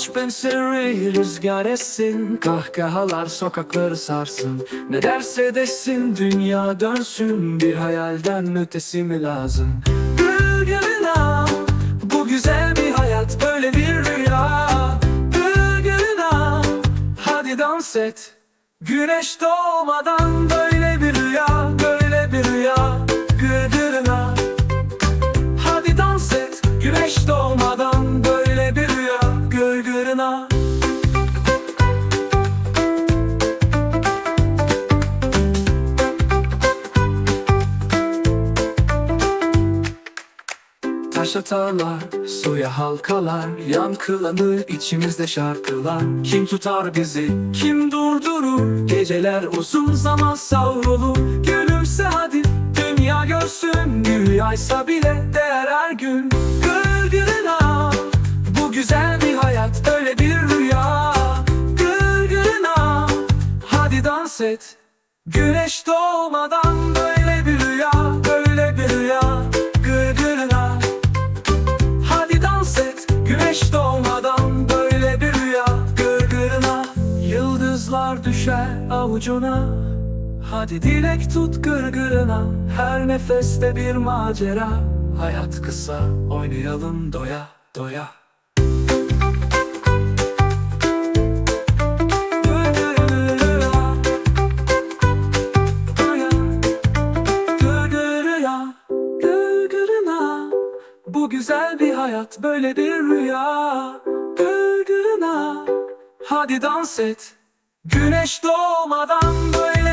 Spencer'i rüzgar etsin Kahkahalar sokakları sarsın. Ne derse desin dünya dönsün Bir hayalden ötesi mi lazım? Gırgırına Bu güzel bir hayat böyle bir rüya. Gırgırına Hadi dans et Güneş doğmadan böyle Taş atarlar, suya halkalar Yankılanır içimizde şarkılar. Kim tutar bizi, kim durdurur? Geceler uzun zaman savrulur. Gülümse hadi, dünya görsün. Gül yaysa bile değer her gün. Gırgırına Bu güzel bir hayat, öyle bir rüya. Gırgırına Hadi dans et. Güneş doğmadan böyle düşer avucuna. Hadi dilek tut gırgırına Her nefeste bir macera. Hayat kısa oynayalım doya doya. Bu güzel bir hayat böyle bir rüya. Gırgırına Hadi dans et Güneş doğmadan böyle